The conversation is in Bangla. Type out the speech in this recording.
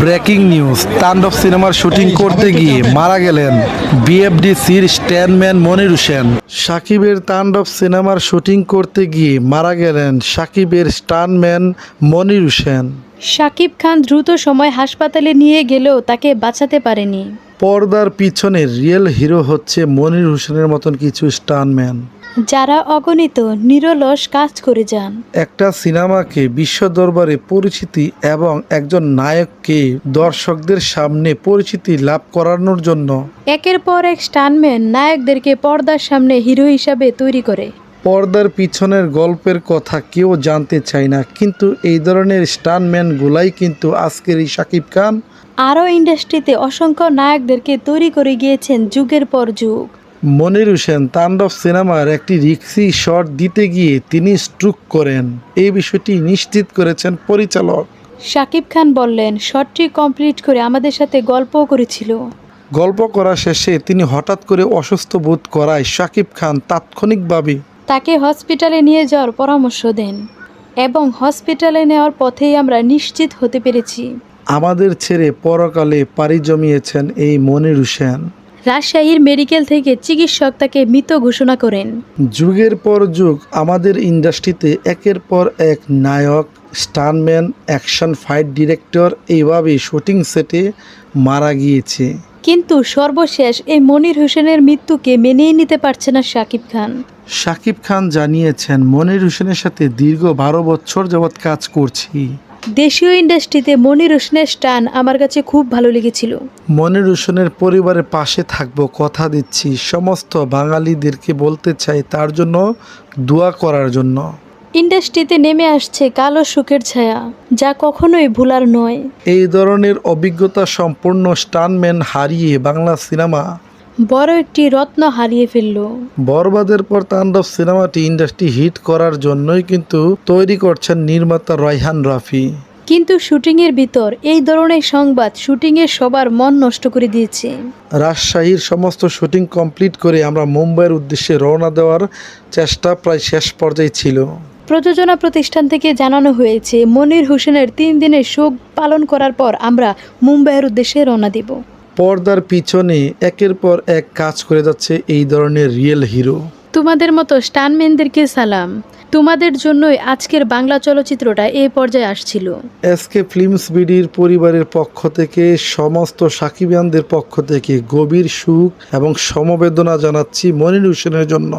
ব্রেকিং নিউজ তাণ্ডব সিনেমার শুটিং করতে গিয়ে মারা গেলেন বিএফডিসির স্ট্যান্ডম্যান মনির হোসেন। সাকিবের তাণ্ডব সিনেমার শুটিং করতে গিয়ে মারা গেলেন সাকিবের স্টানম্যান মনির হোসেন। শাকিব খান দ্রুত সময় হাসপাতালে নিয়ে গেলেও তাকে বাঁচাতে পারেনি। পর্দার পিছনে রিয়েল হিরো হচ্ছে মনির হোসেনের মতন কিছু স্টানম্যান যারা অগণিত নিরলস কাজ করে যান। একটা সিনেমাকে বিশ্ব দরবারে পরিচিতি এবং একজন নায়ককে দর্শকদের সামনে পরিচিতি লাভ করানোর জন্য। একের পর এক স্টানম্যান নায়কদেরকে পর্দার সামনে হিরো হিসাবে তৈরি করে। পর্দার পিছনের গল্পের কথা কেউ জানতে চায় না কিন্তু এই ধরনের স্টানম্যানগুলাই কিন্তু আজকের এই শাকিব খান। আরও ইন্ডাস্ট্রিতে অসংখ্য নায়কদেরকে তৈরি করে গিয়েছেন যুগের পর যুগ। মনির হোসেন তাণ্ডব সিনেমার একটি রিক্সি শট দিতে গিয়ে তিনি স্ট্রুক করেন। এই বিষয়টি নিশ্চিত করেছেন পরিচালক। শাকিব খান বললেন শটটি কমপ্লিট করে আমাদের সাথে গল্পও করেছিল। গল্প করা শেষে তিনি হঠাৎ করে অসুস্থ বোধ করায় শাকিব খান তাৎক্ষণিকভাবে তাকে হসপিটালে নিয়ে যাওয়ার পরামর্শ দেন এবং হসপিটালে নেওয়ার পথেই আমরা নিশ্চিত হতে পেরেছি। আমাদের ছেড়ে পরকালে পাড়ি জমিয়েছেন এই মনির হোসেন। রাজশাহীর মেডিকেল থেকে চিকিৎসক তাকে মৃত ঘোষণা করেন। যুগের পর যুগ আমাদের ইন্ডাস্ট্রিতে একের পর এক নায়ক স্টানম্যান অ্যাকশন ফাইট ডিরেক্টর এইভাবে শুটিং সেটে মারা গিয়েছে। কিন্তু সর্বশেষ এই মনির হোসেনের মৃত্যুকে মেনেই নিতে পারছে না শাকিব খান। শাকিব খান জানিয়েছেন মনির হোসেনের সাথে দীর্ঘ বারো বছর যাবৎ কাজ করছি। দেশীয় ইন্ডাস্ট্রিতে মনির হোসেনের স্টান আমার কাছে খুব ভালো লেগেছিল। মনির হোসেনের পরিবারের পাশে থাকব কথা দিচ্ছি সমস্ত বাঙালিদেরকে বলতে চাই তার জন্য দোয়া করার জন্য। ইন্ডাস্ট্রিতে নেমে আসছে কালো সুখের ছায়া যা কখনোই ভুলার নয়। এই ধরনের অভিজ্ঞতা সম্পূর্ণ স্টানম্যান হারিয়ে বাংলা সিনেমা বড় একটি রত্ন হারিয়ে ফেলল। বরবাদের পর তাণ্ডব সিনেমাটি ইন্ডাস্ট্রি হিট করার জন্যই কিন্তু তৈরি করছেন নির্মাতা রয়হান রাফি। কিন্তু শুটিংয়ের ভিতর এই ধরনের সংবাদ শুটিংয়ের সবার মন নষ্ট করে দিয়েছে। রাজশাহীর সমস্ত শুটিং কমপ্লিট করে আমরা মুম্বাইয়ের উদ্দেশ্যে রওনা দেওয়ার চেষ্টা প্রায় শেষ পর্যায়ে ছিল। প্রযোজনা প্রতিষ্ঠান থেকে জানানো হয়েছে মনির হোসেনের তিন দিনের শোক পালন করার পর আমরা মুম্বাইয়ের উদ্দেশ্যে রওনা দেব। পর্দার পিছনে একের পর এক কাজ করে যাচ্ছে এই ধরনের রিয়েল হিরো তোমাদের মতো স্টানম্যানদেরকে সালাম। তোমাদের জন্যই আজকের বাংলা চলচ্চিত্রটা এ পর্যায়ে আসছিল। এসকে ফিল্মস বিডির পরিবারের পক্ষ থেকে সমস্ত সাকিবিয়ানদের পক্ষ থেকে গভীর সুখ এবং সমবেদনা জানাচ্ছি মনির হোসেনের জন্য।